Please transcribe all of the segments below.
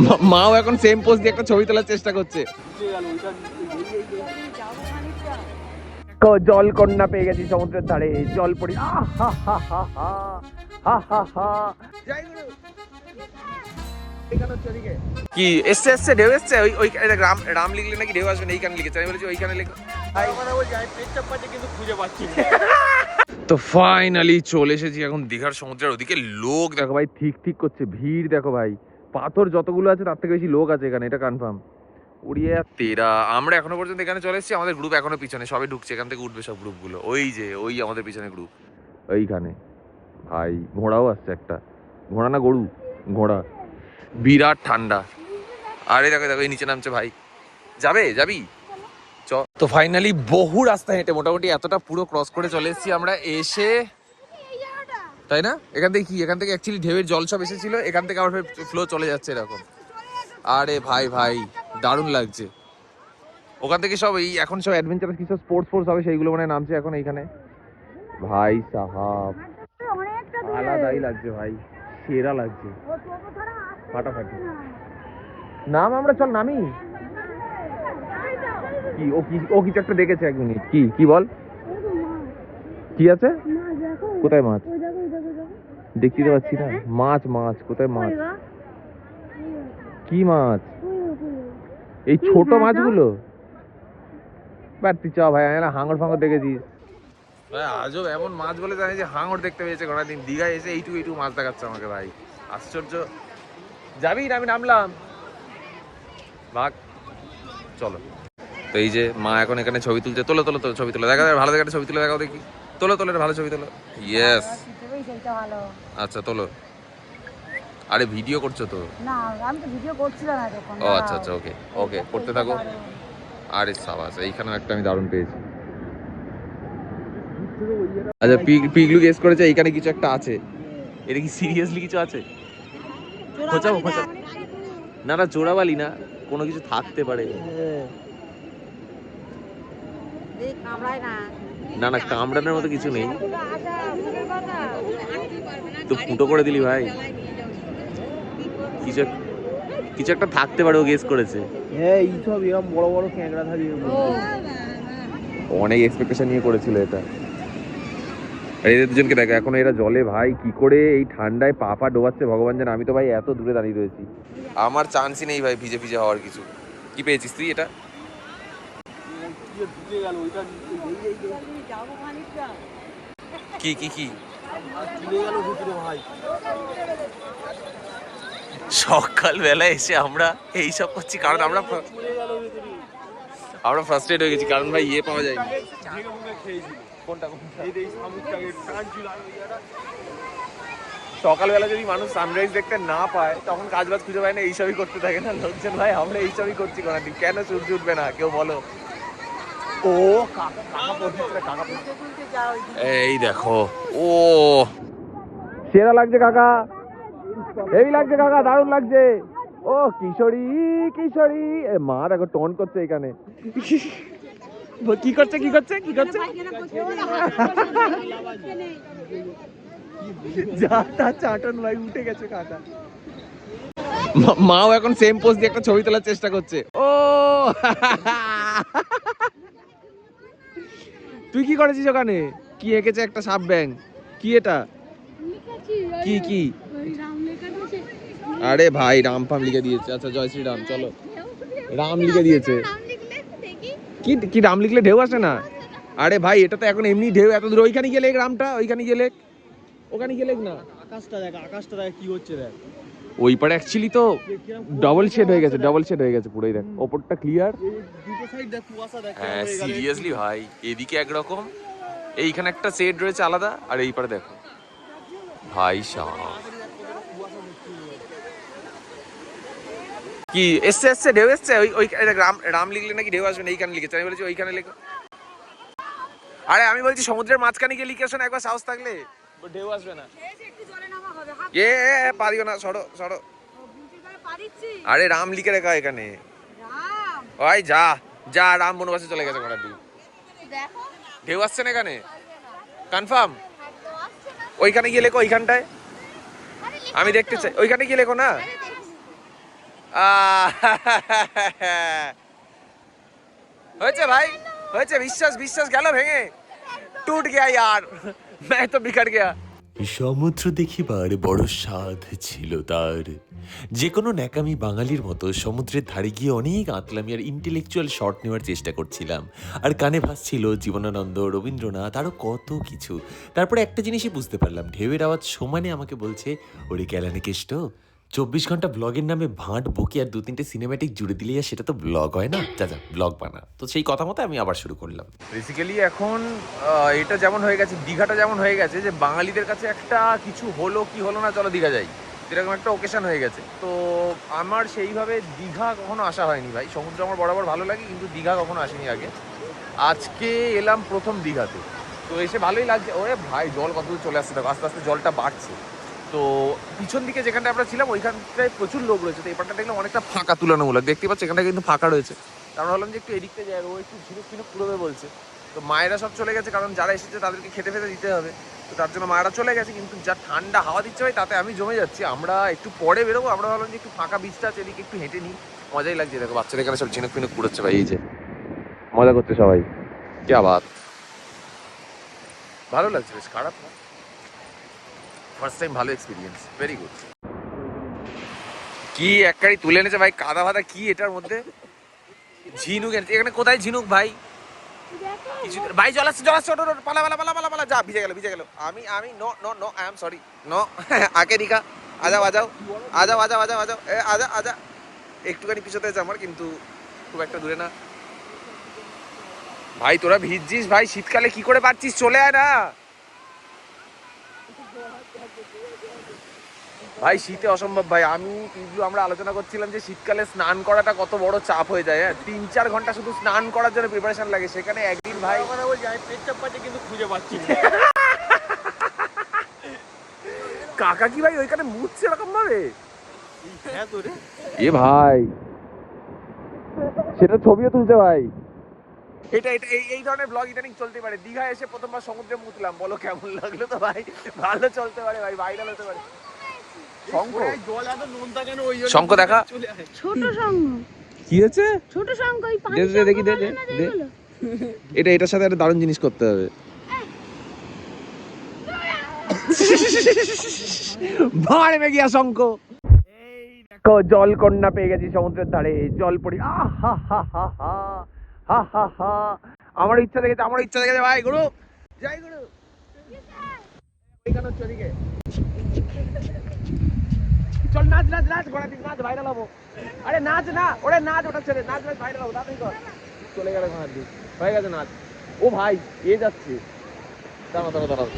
মা- মাও এখন সেম পোজ দিয়ে একটা ছবি তোলার চেষ্টা করছে ক- জল কন্যা পেয়ে গেছি সমুদ্রের ধারে জল পড়ি আহ, হা, হা, হা, হা, হা, হা, হা। জয় গুরু। এখানে হচ্ছে ওদিকে। কি এসছে এসছে ঢেউ এসছে ওই ওই রাম রাম লিখলে নাকি ঢেউ আসবে না এইখানে লিখেছে আমি বলেছি ওইখানে লিখো তো ফাইনালি চলে এসেছি এখন দীঘার সমুদ্রের ওদিকে লোক দেখো ভাই ঠিক ঠিক করছে ভিড় দেখো ভাই পাথর যতগুলো আছে তার থেকে বেশি লোক আছে এখানে এটা কনফার্ম উড়িয়ে তেরা আমরা এখনও পর্যন্ত এখানে চলে এসেছি আমাদের গ্রুপ এখনও পিছনে সবে ঢুকছে এখান থেকে উঠবে সব গ্রুপগুলো ওই যে ওই আমাদের পিছনে গ্রুপ ভাই ঘোড়াও আসছে একটা। ঘোড়া না গরু? ঘোড়া। বিরাট ঠান্ডা। আরে দেখো দেখো এই নিচে নামছে ভাই। যাবে? যাবি? চ। তো ফাইনালি বহু রাস্তা হেঁটে মোটামুটি এতটা পুরো ক্রস করে চলে এসেছি আমরা। এসে তাই না? এখান থেকে কি? এখান থেকে অ্যাকচুয়ালি ঢেউয়ের জল সব এসেছিল, এখান থেকে আবার ফ্লো চলে যাচ্ছে এরকম। আরে ভাই ভাই, দারুণ লাগছে। ওখান থেকে সব এই এখন সব অ্যাডভেঞ্চারাস কিছু স্পোর্টস স্পোর্টস হবে, সেইগুলো মানে নামছে এখন এইখানে। ভাই সাহাব, আলাদাই লাগছে ভাই, সেরা লাগছে। ফাটাফাটি। নাম আমরা, চল নামি। কি, ও কি, ও কিছু একটা দেখেছে এক মিনিট। কি কি বল? কি আছে? কোথায় মাছ? দেখতে তো পাচ্ছি না। মাছ মাছ কোথায় মাছ? কি মাছ? এই ছোট মাছগুলো? বাড়তি চ ভাই আমি না হাঙর ফাঙর দেখেছিস। ভাই আজব এমন মাছ বলে জানি যে হাঙর দেখতে পেয়েছে কোনোদিন দীঘায় এসে এইটুকু এইটুকু মাছ দেখাচ্ছে আমাকে ভাই। আশ্চর্য। যাবি না আমি নামলাম। ভাগ। চলো। তো এই যে মা এখন এখানে ছবি তুলছে। তোলো তোলো তোলো ছবি তোলো। দেখা যায় ভালো দেখে ছবি তুলে দেখাও দেখি। তোলো তোলো ভালো ছবি তোলো। ইয়েস সেইটা ভালো। আচ্ছা তোলো। আরে ভিডিও করছ তো? না আমি তো ভিডিও করছিলাম না তখন। ও আচ্ছা আচ্ছা ওকে ওকে করতে থাকো। আরে সাবাস এইখানেও একটা আমি দারুণ পেয়েছি। আচ্ছা পিগ পিগলু গেস করেছে এইখানে কিছু একটা আছে। এটা কি সিরিয়াসলি কিছু আছে? খোঁচাবো খোঁচাবো না না জোড়াবালি না কোনো কিছু থাকতে পারে। কামড়ায় না। না না কামড়ানোর মতো কিছু নেই। তো ফুটো করে দিলি ভাই। কিছু কিছু একটা থাকতে পারে ও গেস করেছে। হ্যাঁ এইসব এরকম বড় বড় ক্যাংড়া থাকে অনেক এক্সপেকটেশন নিয়ে করেছিল এটা। আর এদের দুজনকে দেখো এখন এরা জলে ভাই কি করে এই ঠান্ডায় পা পা ডোবাচ্ছে ভগবান জানে আমি তো ভাই এত দূরে দাঁড়িয়ে রয়েছি। আমার চান্সই নেই ভাই ভিজে ভিজে হওয়ার কিছু। কি পেয়েছিস তুই এটা? ঢুকে গেল ওইটা কি কি কি? চলে গেল ভিতরে ভাই। সকালবেলা এসে আমরা এই সব করছি কারণ আমরা আমরা ফার্স্ট এড হয়ে গেছি কারণ ভাই ইয়ে পাওয়া যায়নি। সকালবেলা যদি মানুষ সানরাইজ দেখতে না পায় তখন কাজ বাজ খুঁজে পায় না এইসবই করতে থাকে না। লোকজন ভাই আমরা এইসবই করছি কোনো দিন কেন সূর্য উঠবে না? কেউ বলো। ও এই দেখো ও। সেরা লাগছে কাকা হেভি লাগছে কাকা দারুণ লাগছে। ও কিশোরী কিশোরী। এ মা দেখো টোন করছে এখানে। কি করছে কি করছে কি করছে? যা তা চাটন ভাই উঠে গেছে কাকা। মাও এখন সেম পোস্ট দিয়ে একটা ছবি তোলার চেষ্টা করছে। ও তুই কি করেছিস ওখানে? কি এঁকেছে একটা সাপ ব্যাং? কি এটা? কি কি? আরে ভাই রাম ফাম লিখে দিয়েছে। আচ্ছা জয় শ্রীরাম চলো। রাম লিখে দিয়েছে। কি কি রাম লিখলে ঢেউ আসে না? আরে ভাই এটা তো এখন এমনি ঢেউ। এত দূর ওইখানে গেলে রামটা ওইখানে গেলে ওখানে গেলে না। আকাশটা দেখ আকাশটা দেখ কি হচ্ছে দেখ। ওই পারে অ্যাকচুয়ালি তো ডবল শেড হয়ে গেছে ডবল শেড হয়ে গেছে পুরোই দেখ ওপরটা ক্লিয়ার এই দুটো সাইড দেখ কুয়াশা দেখ হ্যাঁ সিরিয়াসলি ভাই এদিকে একরকম এইখানে একটা শেড রয়েছে আলাদা আর এই পারে দেখো। ভাই সাহ কি এসছে এসছে ঢেউ এসছে ওই ওই রাম রাম লিখলে নাকি ঢেউ আসবে না এইখানে লিখেছে আমি বলেছি ওইখানে লেখো। আরে আমি বলছি সমুদ্রের মাঝখানে গিয়ে লিখে আসো না একবার সাহস থাকলে। ঢেউ আসবে না। এ এ, এ, পারিও না সরো সরো আরে রাম লিখে রেখা এখানে ওই যা যা রাম বনবাসে চলে গেছে ঘোড়ার দিকে ঢেউ আসছে না এখানে কনফার্ম ওইখানে গিয়ে লেখো ওইখানটায় আমি দেখতে চাই ওইখানে গিয়ে লেখো না আহ, হয়েছে ভাই হয়েছে বিশ্বাস বিশ্বাস গেল ভেঙে টুট গয়া ইয়ার मैं तो बिखर गया সমুদ্র দেখিবার বড় স্বাদ ছিল তার। যে কোনো ন্যাকামি বাঙালির মতো সমুদ্রের ধারে গিয়ে অনেক আতলামি আর ইন্টেলেকচুয়াল শট নেওয়ার চেষ্টা করছিলাম। আর কানে ভাসছিল জীবনানন্দ, রবীন্দ্রনাথ আরও কত কিছু। তারপরে একটা জিনিসই বুঝতে পারলাম, ঢেউয়ের আওয়াজ সমানে আমাকে বলছে, ওরে কেলানে কেষ্ট চব্বিশ ঘণ্টা ব্লগের নামে ভাঁট, বকি আর দু তিনটে সিনেম্যাটিক জুড়ে দিলে আর সেটা তো ব্লগ হয় না? যা যা ব্লগ বানা। তো সেই কথা মতো আমি আবার শুরু করলাম। বেসিক্যালি এখন এটা যেমন হয়ে গেছে, দীঘাটা যেমন হয়ে গেছে যে বাঙালিদের কাছে একটা কিছু হলো কি হলো না, চলো দীঘা যাই। এরকম একটা ওকেশন হয়ে গেছে। তো আমার সেইভাবে দীঘা কখনো আসা হয়নি ভাই। সমুদ্র আমার বরাবর ভালো লাগে, কিন্তু দীঘা কখনো আসেনি আগে। আজকে এলাম প্রথম দীঘাতে। তো এসে ভালোই লাগছে। ওরে ভাই, জল কতদূর চলে আসছে দেখো, আস্তে আস্তে জলটা বাড়ছে। তো পিছন দিকে যেখানটা আমরা ছিলাম ওইখানটায় প্রচুর লোক রয়েছে। তো এপারটা দেখলাম অনেকটা ফাঁকা তুলনামূলক। দেখতে পাচ্ছি এখানটা কিন্তু ফাঁকা রয়েছে। তার ভাবলাম যে একটু এদিকতে যাই ও একটু ঝিনুক ফিনুক পুরোবে বলছে। তো মায়েরা সব চলে গেছে কারণ যারা এসেছে তাদেরকে খেতে ফেতে দিতে হবে। তো তার জন্য মায়েরা চলে গেছে কিন্তু যা ঠান্ডা হাওয়া দিচ্ছে ভাই তাতে আমি জমে যাচ্ছি। আমরা একটু পরে বেরোবো আমরা ভাবলাম যে একটু ফাঁকা বিচটা আছে এদিকে একটু হেঁটে নিই। মজাই লাগছে দেখো বাচ্চারা এখানে সব ঝিনুক ফিনুক পুড়োচ্ছে ভাই এই যে। মজা করছে সবাই। কে আবার ভালো লাগছে বেশ খারাপ না? ফার্স্ট টাইম ভালো এক্সপিরিয়েন্স ভেরি গুড কি এক গাড়ি তুলে এনেছে ভাই? কাদা ফাদা কি এটার মধ্যে? ঝিনুক এনেছে। এখানে কোথায় ঝিনুক ভাই? কিছু ভাই জল আসছে জল আসছে ওটো পালা পালা পালা পালা পালা। যা ভিজে গেল ভিজে গেল। আমি আমি no no no I am sorry no আগে দিকা আজাও আজাও আজাও আজাও আজাও আজাও এ আজা আজা একটুখানি পিছতে আছে আমার কিন্তু খুব একটা দূরে না। ভাই তোরা ভিজছিস ভাই? শীতকালে কি করে পারছিস? চলে আয় না। ভাই শীতে অসম্ভব ভাই। আমি আমরা আলোচনা করছিলাম যে শীতকালে স্নান করাটা কত বড় চাপ হয়ে যায় হ্যাঁ? তিন চার ঘণ্টা শুধু স্নান করার জন্য প্রিপারেশন লাগে। সেখানে একদিন ভাই কিন্তু খুঁজে পাচ্ছি কাকা কি ভাই ওইখানে মুছছে এরকম ভাবে এ ভাই সেটা ছবিও তুলছে ভাই। এটা এটা এই এই ধরনের ব্লগ ইদানিং চলতে পারে। দীঘা এসে প্রথমবার সমুদ্রে মুতলাম বলো কেমন লাগল তো ভাই? ভালো চলতে পারে ভাই ভাইরাল হতে পারে। শঙ্খ? শঙ্খ দেখা? ছোট সঙ্গ কি হয়েছে? ছোট সঙ্গ ওই পাঁচ দে, দে, দেখি, দে, দে, সঙ্গ দে। এগুলো। এটা এটার সাথে একটা দারুণ জিনিস করতে হবে। ভাড় মে গিয়া শঙ্খ। দেখো জল কন্যা পেয়ে গেছি সমুদ্রের ধারে। জল পড়ি আহা হা হা হা। হা হা আমার ইচ্ছা দেখেছে আমার ইচ্ছা দেখেছে ভাই, গুরু। যাই গুরু। চল, নাচ নাচ নাচ ঘোড়া দিক নাচ ভাইরাল হব। আরে, নাচ, না, ওরে, নাচ, ওটা ছেড়ে, নাচ নাচ ভাইরাল হব চলে গেল ঘোড়ার দিক হয়ে গেছে নাচ। ও ভাই, এ যাচ্ছে।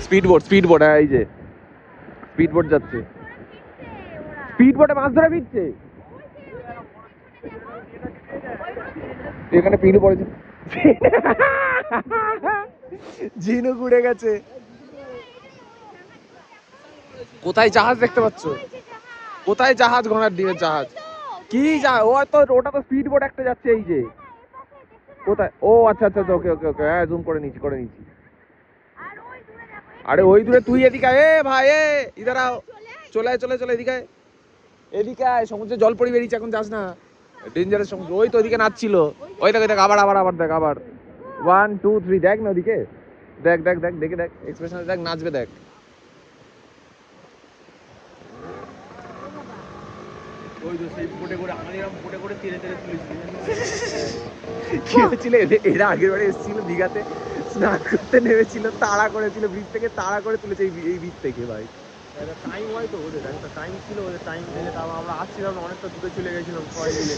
স্পিড বোট স্পিড এই যে। স্পিড বোট যাচ্ছে। স্পিড বোটে মাছ ধরে ফিরছে। এখানে পিনু পড়েছে। ঝিনুক উড়ে গেছে। কোথায় জাহাজ দেখতে পাচ্ছ? কোথায় জাহাজ ঘোড়ার ডিমের জাহাজ? কি যা ও তো ওটা তো স্পিড বোট একটা যাচ্ছে এই যে। কোথায়? ও আচ্ছা আচ্ছা ওকে ওকে ওকে হ্যাঁ জুম করে নিচ্ছি করে নিচ্ছি আরে ওই দূরে তুই এদিকে এ ভাই এ ইধার আও চলে আয় চলে চলে এদিকে। এদিকে আয় সমুদ্রে জল পড়ে বেরিয়েছে এখন যাস না। ডেঞ্জারাস সমুদ্র ওই তো ওইদিকে নাচছিল। ওই দেখ দেখ আবার আবার আবার দেখ আবার। ওয়ান টু থ্রি দেখ না ওদিকে দেখ দেখ দেখ দেখে দেখ এক্সপ্রেশন দেখ নাচবে দেখ। কি হয়েছিল? এরা আগের বারে এসেছিল দীঘাতে স্নান করতে নেমেছিল তাড়া করেছিল ব্রিজ থেকে তাড়া করে তুলেছে এই ব্রিজ থেকে ভাই। টাইম হয় তো ওদের একটা টাইম ছিল ওদের টাইম পেলে তারপর আমরা আসছিলাম অনেকটা দূরে চলে গেছিলাম সবাই মিলে।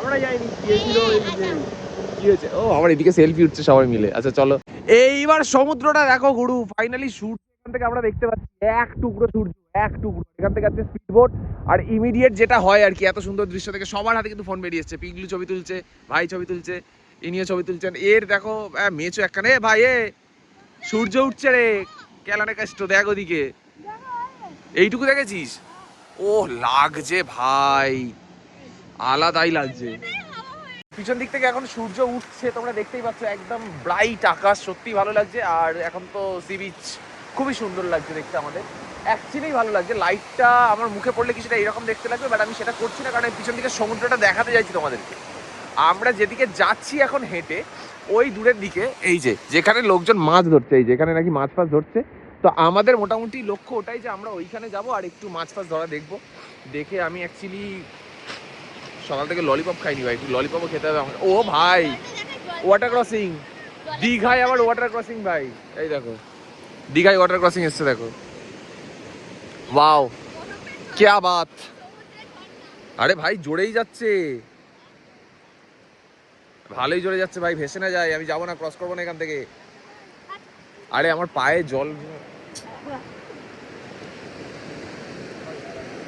আমরা যাইনি গিয়েছিল কি হয়েছে? ও আমার এদিকে সেলফি উঠছে সবাই মিলে। আচ্ছা চলো। এইবার সমুদ্রটা দেখো গুরু ফাইনালি সূর্য এখান থেকে আমরা দেখতে পাচ্ছি এক টুকরো সূর্য এক টুকরো। এখান থেকে আছে স্পিড বোট আর ইমিডিয়েট যেটা হয় আর কি এত সুন্দর দৃশ্য থেকে সবার হাতে কিন্তু ফোন বেরিয়ে এসছে। পিগলু ছবি তুলছে ভাই ছবি তুলছে ইনিও ছবি তুলছেন। এর দেখো মেচো একখানে ভাই এ সূর্য উঠছে রে কেলানে কাষ্ট দেখ ওদিকে। এইটুকু দেখেছিস? ও, লাগছে ভাই। আলাদাই লাগছে। পিছন দিক থেকে এখন সূর্য উঠছে, তোমরা দেখতেই পাচ্ছ, একদম ব্রাইট আকাশ সত্যি ভালো লাগছে। আর এখন তো সি বিচ খুবই সুন্দর লাগছে দেখতে আমাদের। অ্যাকচুয়ালি ভালো লাগছে লাইটটা আমার মুখে পড়লে কিছুটা এরকম দেখতে লাগবে বাট আমি সেটা করছি না, কারণ পিছন দিকে সমুদ্রটা দেখাতে চাইছি তোমাদেরকে। আমরা যেদিকে যাচ্ছি এখন হেঁটে, ওই দূরের দিকে, এই যে, যেখানে লোকজন মাছ ধরছে, এই যেখানে নাকি মাছ ফাছ ধরছে তো আমাদের মোটামুটি লক্ষ্য ওটাই যে আমরা ওইখানে যাব আর একটু মাছ ফাছ ধরা দেখব। দেখে আমি অ্যাকচুয়ালি সকাল থেকে ললিপপ খাইনি ভাই একটু ললিপপও খেতে হবে আমাকে। ও ভাই ওয়াটার ক্রসিং দীঘায় আবার ওয়াটার ক্রসিং ভাই। এই দেখো, দীঘায় ওয়াটার ক্রসিং এসছে দেখো। ওয়াও ক্যা বাত। আরে ভাই, জোরেই যাচ্ছে। ভালোই জোরে যাচ্ছে ভাই, ভেসে না যায়, আমি যাব না ক্রস করব না এখান থেকে। আরে আমার পায়ে জল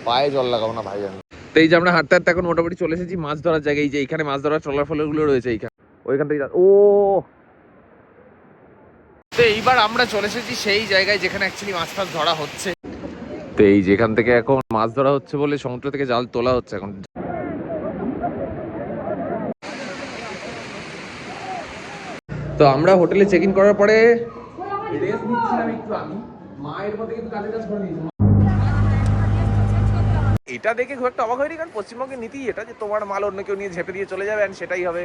পায়ে জল লাগাবো না ভাই আমি। তো এই যে আমরা হাঁটতে হাঁটতে এখন মোটামুটি চলে এসেছি মাছ ধরার জায়গায়। এই যে এইখানে মাছ ধরার ট্রলার ফলারগুলো রয়েছে এইখানে। ওইখান থেকে ও! তো এইবার আমরা চলে এসেছি সেই জায়গায় যেখানে অ্যাকচুয়ালি মাছ টাছ ধরা হচ্ছে। তো এই যেখান থেকে এখন মাছ ধরা হচ্ছে বলে সমুদ্র থেকে জাল তোলা হচ্ছে এখন। তো আমরা হোটেলে চেক ইন করার পরে রেস্ট নিচ্ছিলাম একটু আমি মায়ের কিন্তু কাজের কাজ করে নিয়েছে। এটা দেখে খুব একটা অবাক হয়নি, কারণ পশ্চিমবঙ্গের নীতি এটা যে তোমার মাল অন্য কেউ নিয়ে ঝেপে দিয়ে চলে যাবে সেটাই হবে।